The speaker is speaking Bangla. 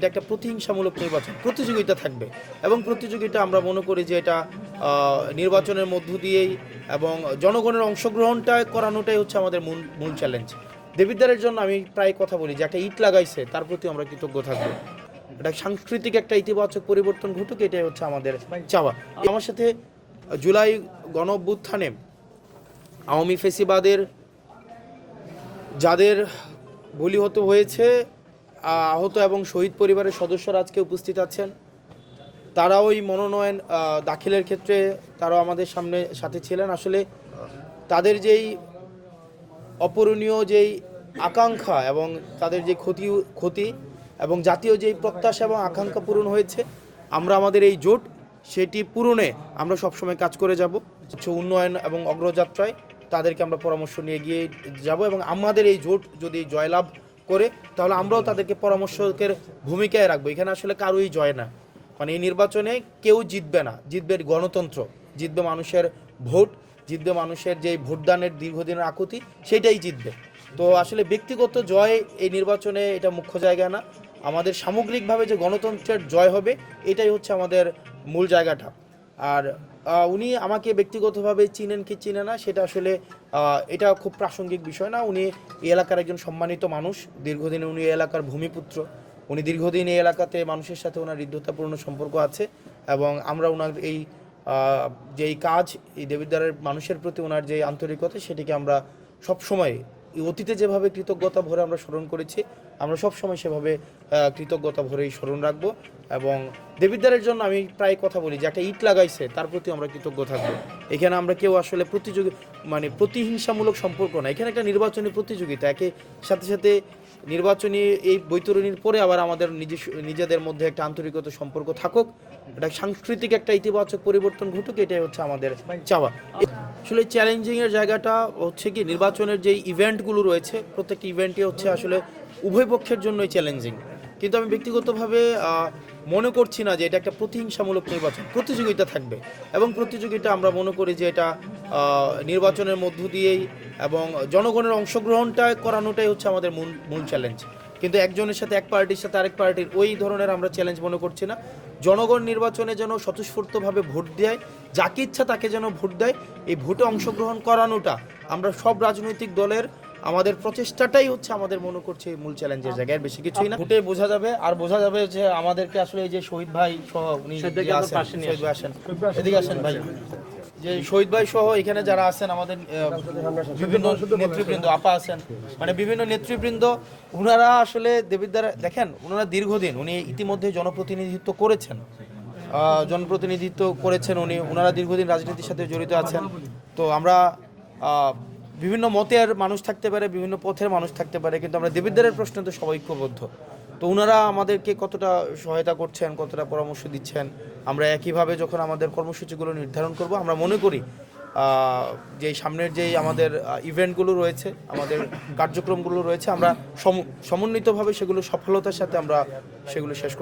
এটা একটা প্রতিহিংসামূলক নির্বাচন, প্রতিযোগিতা থাকবে। এবং প্রতিযোগিতা আমরা মনে করি যে এটা নির্বাচনের মধ্য দিয়েই এবং জনগণের অংশগ্রহণটা করানোটাই হচ্ছে আমাদের মূল মূল চ্যালেঞ্জ দেবিদ্বারের জন্য আমি প্রায় কথা বলি যে একটা ইট লাগাইছে, তার প্রতি আমরা কৃতজ্ঞ থাকব। এটা সাংস্কৃতিক একটা ইতিবাচক পরিবর্তন ঘটুক, এটাই হচ্ছে আমাদের চাওয়া। আমার সাথে জুলাই গণ অভ্যুত্থানে আওয়ামী ফেসিবাদের, যাদের বলি হতে হয়েছে আহত এবং শহীদ পরিবারের সদস্যরা আজকে উপস্থিত আছেন। তারা ওই মনোনয়ন দাখিলের ক্ষেত্রে তারাও আমাদের সামনে, সাথে ছিলেন। আসলে তাদের যেই অপূরণীয় যেই আকাঙ্ক্ষা এবং তাদের যে ক্ষতি ক্ষতি এবং জাতীয় যেই প্রত্যাশা এবং আকাঙ্ক্ষা পূরণ হয়েছে, আমরা আমাদের এই জোট, সেটি পূরণে আমরা সবসময় কাজ করে যাব। কিছু উন্নয়ন এবং অগ্রযাত্রায় তাদেরকে আমরা পরামর্শ নিয়ে গিয়ে যাব এবং আমাদের এই জোট যদি জয়লাভ করে, তাহলে আমরাও তাদেরকে পরামর্শকের ভূমিকায় রাখব। এখানে আসলে কারোই জয় না। মানে এই নির্বাচনে কেউ জিতবে না। জিতবে গণতন্ত্র, জিতবে মানুষের ভোট, জিতবে মানুষের যে ভোটদানের দীর্ঘদিনের আকুতি সেটাই জিতবে। তো আসলে ব্যক্তিগত জয় এই নির্বাচনে এটা মুখ্য জায়গা না। আমাদের সামগ্রিকভাবে যে গণতন্ত্রের জয় হবে, এটাই হচ্ছে আমাদের মূল জায়গাটা। আর উনি আমাকে ব্যক্তিগতভাবে চিনেন কি চিনে না, সেটা আসলে এটা খুব প্রাসঙ্গিক বিষয় না। উনি এই এলাকার একজন সম্মানিত মানুষ। দীর্ঘদিন উনি এই এলাকার ভূমিপুত্র। উনি দীর্ঘদিন এই এলাকাতে মানুষের সাথে ওনার হৃদ্যতাপূর্ণ সম্পর্ক আছে এবং আমরা ওনার এই যেই কাজ, এই দেবিদ্বারের মানুষের প্রতি ওনার যে আন্তরিকতা, সেটিকে আমরা সবসময় অতীতে যেভাবে কৃতজ্ঞতা ভরে আমরা স্মরণ করেছি, আমরা সবসময় সেভাবে কৃতজ্ঞতা ভরেই স্মরণ রাখব এবং দেবিদ্বারের জন্য আমি প্রায় কথা বলি যে একটা ইট লাগাইছে, তার প্রতি আমরা কৃতজ্ঞ থাকব। এখানে আমরা কেউ আসলে প্রতিযোগী মানে প্রতিহিংসামূলক সম্পর্ক না, এখানে একটা নির্বাচনী প্রতিযোগিতা, একে সাথে সাথে নির্বাচনী এই বৈতরণীর পরে আবার আমাদের নিজস্ব নিজেদের মধ্যে একটা আন্তরিকতা সম্পর্ক থাকুক এটা সাংস্কৃতিক একটা ইতিবাচক পরিবর্তন ঘটুক, এটাই হচ্ছে আমাদের চাওয়া। আসলে চ্যালেঞ্জিং এর জায়গাটা হচ্ছে কি, নির্বাচনের যে ইভেন্টগুলো রয়েছে, প্রত্যেকটি ইভেন্টই হচ্ছে আসলে উভয় পক্ষের জন্যই চ্যালেঞ্জিং কিন্তু আমি ব্যক্তিগতভাবে মনে করছি না যে এটা একটা প্রতিহিংসামূলক নির্বাচন, প্রতিযোগিতা থাকবে। এবং প্রতিযোগিতা আমরা মনে করি যে এটা নির্বাচনের মধ্য দিয়েই এবং জনগণের অংশগ্রহণটা করানোটাই হচ্ছে আমাদের মূল মূল চ্যালেঞ্জ কিন্তু একজনের সাথে এক পার্টির সাথে আরেক পার্টির ওই ধরনের আমরা চ্যালেঞ্জ মনে করছি না। জনগণ নির্বাচনে যেন স্বতঃস্ফূর্তভাবে ভোট দেয় যাকে ইচ্ছা তাকে যেন ভোট দেয় এই ভোটে অংশগ্রহণ করানোটা আমরা সব রাজনৈতিক দলের আমাদের প্রচেষ্টাটাই হচ্ছে আমাদের মনে করছে এই মূল চ্যালেঞ্জের জায়গায়। আর বেশি কিছুই না। ভোটে বোঝা যাবে আর বোঝা যাবে যে আমাদেরকে আসলে এই যে শহীদ ভাই সহ উনি যে আছেন, শহীদ ভাই আসেন। এদিকে আসেন ভাই। যে শহীদ ভাই সহ এখানে যারা আছেন, আমাদের বিভিন্ন নেতৃবৃন্দ, আপা আছেন মানে বিভিন্ন নেতৃবৃন্দ ওনারা আসলে দেবিদ্বার দেখেন ওনারা দীর্ঘদিন, উনি ইতিমধ্যে জনপ্রতিনিধিত্ব করেছেন। জনপ্রতিনিধিত্ব করেছেন উনি ওনারা দীর্ঘদিন রাজনীতির সাথে জড়িত আছেন। তো আমরা বিভিন্ন মতের মানুষ থাকতে পারে, বিভিন্ন পথের মানুষ থাকতে পারে, কিন্তু আমরা দেবিদ্বারের প্রশ্নে তো সবাই ঐক্যবদ্ধ। তো ওনারা আমাদেরকে কতটা সহায়তা করছেন, কতটা পরামর্শ দিচ্ছেন, আমরা একইভাবে যখন আমাদের কর্মসূচিগুলো নির্ধারণ করব, আমরা মনে করি যে সামনের যেই আমাদের ইভেন্টগুলো রয়েছে, আমাদের কার্যক্রমগুলো রয়েছে, আমরা সম- সমন্বিতভাবে সেগুলো সফলতার সাথে আমরা সেগুলো শেষ